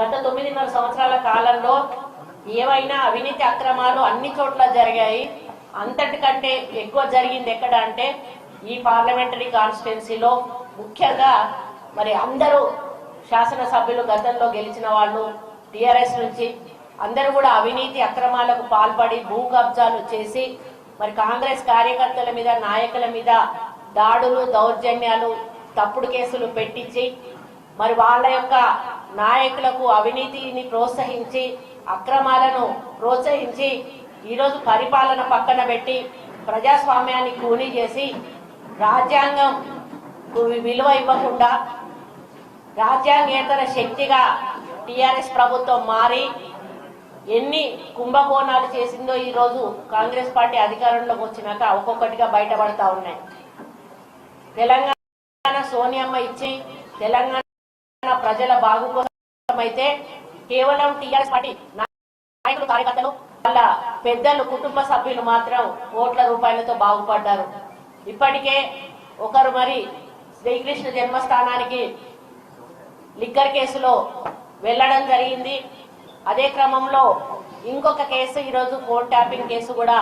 గత తొమ్మిదిన్నర సంవత్సరాల కాలంలో ఏవైనా అవినీతి అక్రమాలు అన్ని చోట్ల జరిగాయి. అంతటికంటే ఎక్కువ జరిగింది ఎక్కడ అంటే ఈ పార్లమెంటరీ కాన్స్టిట్యున్సీలో. ముఖ్యంగా మరి అందరూ శాసనసభ్యులు గతంలో గెలిచిన వాళ్ళు టిఆర్ఎస్ నుంచి అందరూ కూడా అవినీతి అక్రమాలకు పాల్పడి భూ కబ్జాలు చేసి మరి కాంగ్రెస్ కార్యకర్తల మీద నాయకుల మీద దాడులు దౌర్జన్యాలు తప్పుడు కేసులు పెట్టించి మరి వాళ్ళ యొక్క నాయకులకు అవినీతిని ప్రోత్సహించి అక్రమాలను ప్రోత్సహించి ఈరోజు పరిపాలన పక్కన పెట్టి ప్రజాస్వామ్యాన్ని కూనీ చేసి రాజ్యాంగం విలువ ఇవ్వకుండా రాజ్యాంగేతర శక్తిగా టిఆర్ఎస్ ప్రభుత్వం మారి ఎన్ని కుంభకోణాలు చేసిందో ఈరోజు కాంగ్రెస్ పార్టీ అధికారంలోకి వచ్చినాక ఒక్కొక్కటిగా బయటపడతా ఉన్నాయి. తెలంగాణ సోనియమ్మ ఇచ్చి తెలంగాణ ప్రజల బాగు అయితే కేవలం టీఆర్ఎస్ పార్టీ నాయకులు కార్యకర్తలు వాళ్ళ పెద్దలు కుటుంబ సభ్యులు మాత్రం కోట్ల రూపాయలతో బాగుపడ్డారు. ఇప్పటికే ఒకరు మరి శ్రీకృష్ణ జన్మస్థానానికి లిక్కర్ కేసులో వెళ్ళడం జరిగింది. అదే క్రమంలో ఇంకొక కేసు ఈరోజు ఫోన్ ట్యాపింగ్ కేసు కూడా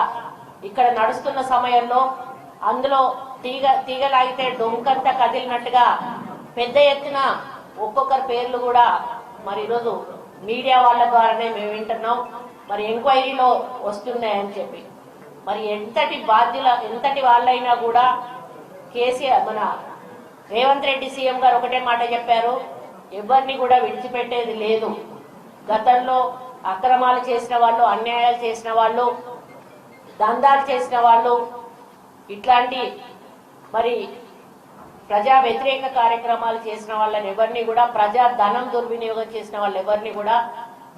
ఇక్కడ నడుస్తున్న సమయంలో అందులో తీగ తీగలాగితే డొంకంతా కదిలినట్టుగా పెద్ద ఎత్తున ఒక్కొక్కరి పేర్లు కూడా మరి ఈరోజు మీడియా వాళ్ళ ద్వారానే మేము వింటున్నాం. మరి ఎంక్వైరీలో వస్తున్నాయని చెప్పి. మరి ఎంతటి బాధ్యుల ఎంతటి వాళ్ళైనా కూడా కేసీఆర్ మన రేవంత్ రెడ్డి సీఎం గారు ఒకటే మాట చెప్పారు ఎవరిని కూడా విడిచిపెట్టేది లేదు. గతంలో అక్రమాలు చేసిన వాళ్ళు అన్యాయాలు చేసిన వాళ్ళు దందాలు చేసిన వాళ్ళు ఇట్లాంటి మరి ప్రజా వ్యతిరేక కార్యక్రమాలు చేసిన వాళ్ళని ఎవరిని కూడా ప్రజా ధనం దుర్వినియోగం చేసిన వాళ్ళు ఎవరిని కూడా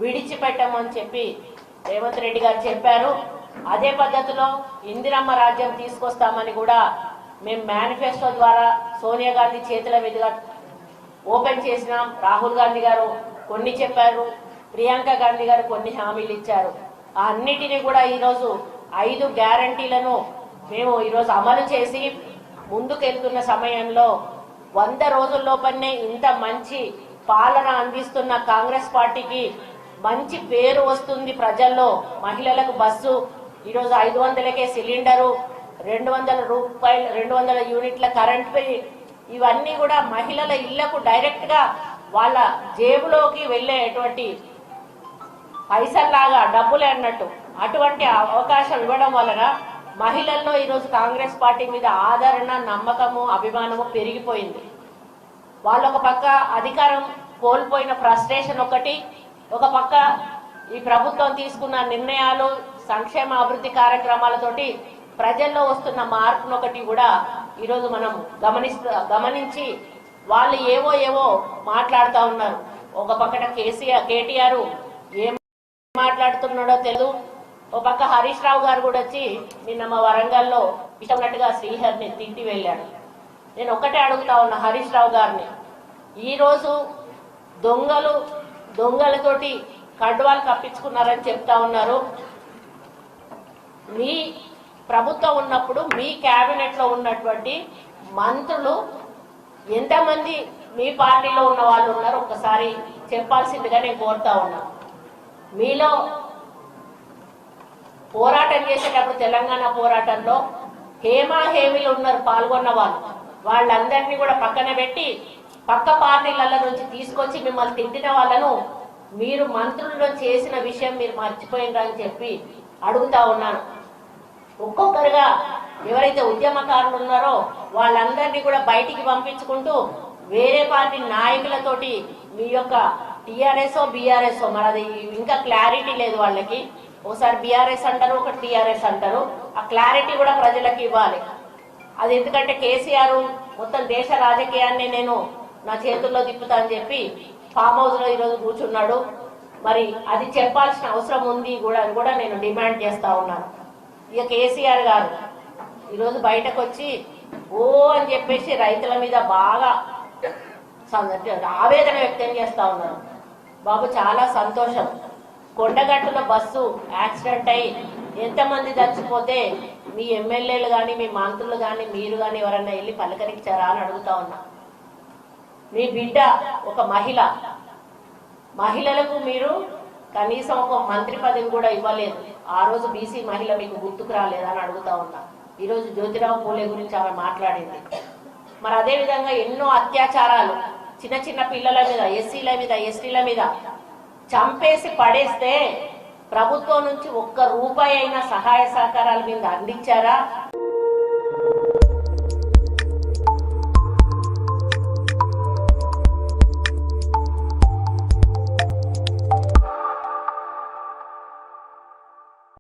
విడిచిపెట్టమని చెప్పి రేవంత్ రెడ్డి గారు చెప్పారు. అదే పద్ధతిలో ఇందిరమ్మ రాజ్యం తీసుకొస్తామని కూడా మేము మేనిఫెస్టో ద్వారా సోనియా గాంధీ చేతుల మీదుగా ఓపెన్ చేసినాం. రాహుల్ గాంధీ గారు కొన్ని చెప్పారు. ప్రియాంక గాంధీ గారు కొన్ని హామీలు ఇచ్చారు. ఆ అన్నిటినీ కూడా ఈరోజు ఐదు గ్యారంటీలను మేము ఈరోజు అమలు చేసి ముందుకెళ్తున్న సమయంలో వంద రోజుల్లోపనే ఇంత మంచి పాలన అందిస్తున్న కాంగ్రెస్ పార్టీకి మంచి పేరు వస్తుంది ప్రజల్లో. మహిళలకు బస్సు ఈరోజు ఐదు వందలకే సిలిండరు రెండు వందల రూపాయలు రెండు వందల యూనిట్ల కరెంట్ బిల్ ఇవన్నీ కూడా మహిళల ఇళ్ళకు డైరెక్ట్గా వాళ్ళ జేబులోకి వెళ్ళేటువంటి పైసల్లాగా డబ్బులే అన్నట్టు. అటువంటి అవకాశం ఇవ్వడం వలన మహిళల్లో ఈరోజు కాంగ్రెస్ పార్టీ మీద ఆదరణ నమ్మకము అభిమానము పెరిగిపోయింది. వాళ్ళు ఒక పక్క అధికారం కోల్పోయిన ఫ్రస్ట్రేషన్ ఒకటి ఒక పక్క ఈ ప్రభుత్వం తీసుకున్న నిర్ణయాలు సంక్షేమ అభివృద్ధి కార్యక్రమాలతోటి ప్రజల్లో వస్తున్న మార్పును ఒకటి కూడా ఈరోజు మనం గమనిస్తూ గమనించి వాళ్ళు ఏవో ఏవో మాట్లాడుతూ ఉన్నారు. ఒక పక్కన కేసీఆర్ కేటీఆర్ ఏం మాట్లాడుతున్నాడో తెలియదు ఒక పక్క హరీష్ రావు గారు కూడా వచ్చి నిన్న మా వరంగల్లో ఇష్టమైనట్టుగా శ్రీహరిని తింటి వెళ్ళాడు. నేను ఒక్కటే అడుగుతా ఉన్నా హరీష్ రావు గారిని. ఈరోజు దొంగలు దొంగలతోటి కడ్వాలు కప్పించుకున్నారని చెప్తా ఉన్నారు. మీ ప్రభుత్వం ఉన్నప్పుడు మీ క్యాబినెట్లో లో ఉన్నటువంటి మంత్రులు ఎంతమంది మీ పార్టీలో ఉన్న వాళ్ళు ఉన్నారు ఒకసారి చెప్పాల్సిందిగా నేను కోరుతా ఉన్నా. మీలో పోరాటం చేసేటప్పుడు తెలంగాణ పోరాటంలో హేమా హేమిలు ఉన్నారు పాల్గొన్న వాళ్ళు. వాళ్ళందరినీ కూడా పక్కన పెట్టి పక్క పార్టీల నుంచి తీసుకొచ్చి మిమ్మల్ని తిట్టిన వాళ్ళను మీరు మంత్రుల్లో చేసిన విషయం మీరు మర్చిపోయినరని చెప్పి అడుగుతా ఉన్నాను. ఒక్కొక్కరుగా ఎవరైతే ఉద్యమకారులు ఉన్నారో వాళ్ళందరినీ కూడా బయటికి పంపించుకుంటూ వేరే పార్టీ నాయకులతోటి మీ యొక్క టిఆర్ఎస్ బీఆర్ఎస్ఓ మరి అది ఇంకా క్లారిటీ లేదు వాళ్ళకి. ఒకసారి బీఆర్ఎస్ అంటారు ఒకటి టీఆర్ఎస్ అంటారు. ఆ క్లారిటీ కూడా ప్రజలకు ఇవ్వాలి. అది ఎందుకంటే కేసీఆర్ మొత్తం దేశ రాజకీయాన్ని నేను నా చేతుల్లో తిప్పుతా అని చెప్పి ఫామ్ హౌస్లో ఈరోజు కూర్చున్నాడు. మరి అది చెప్పాల్సిన అవసరం ఉంది కూడా అని కూడా నేను డిమాండ్ చేస్తా ఉన్నాను. ఇక కేసీఆర్ గారు ఈరోజు బయటకు వచ్చి ఓ అని చెప్పేసి రైతుల మీద బాగా ఆవేదన వ్యక్తం చేస్తా ఉన్నాను బాబు చాలా సంతోషం. కొండగట్టులో బస్సు యాక్సిడెంట్ అయి ఎంతమంది చచ్చిపోతే మీ ఎమ్మెల్యేలు కానీ మీ మంత్రులు కానీ మీరు కానీ ఎవరన్నా వెళ్ళి పలకరించారా అని అడుగుతా ఉన్నా. మీ బిడ్డ ఒక మహిళ. మహిళలకు మీరు కనీసం ఒక మంత్రి పదవి కూడా ఇవ్వలేదు. ఆ రోజు బీసీ మహిళ మీకు గుర్తుకు రాలేదని అడుగుతా ఉన్నా. ఈరోజు జ్యోతిరావు పూలే గురించి ఆమె మాట్లాడింది. మరి అదే విధంగా ఎన్నో అత్యాచారాలు. చిన్న చిన్న పిల్లల మీద ఎస్సీల మీద ఎస్టీల మీద చంపేసి పడేస్తే ప్రభుత్వం నుంచి ఒక్క రూపాయి అయినా సహాయ సహకారాలు మీద అందించారా?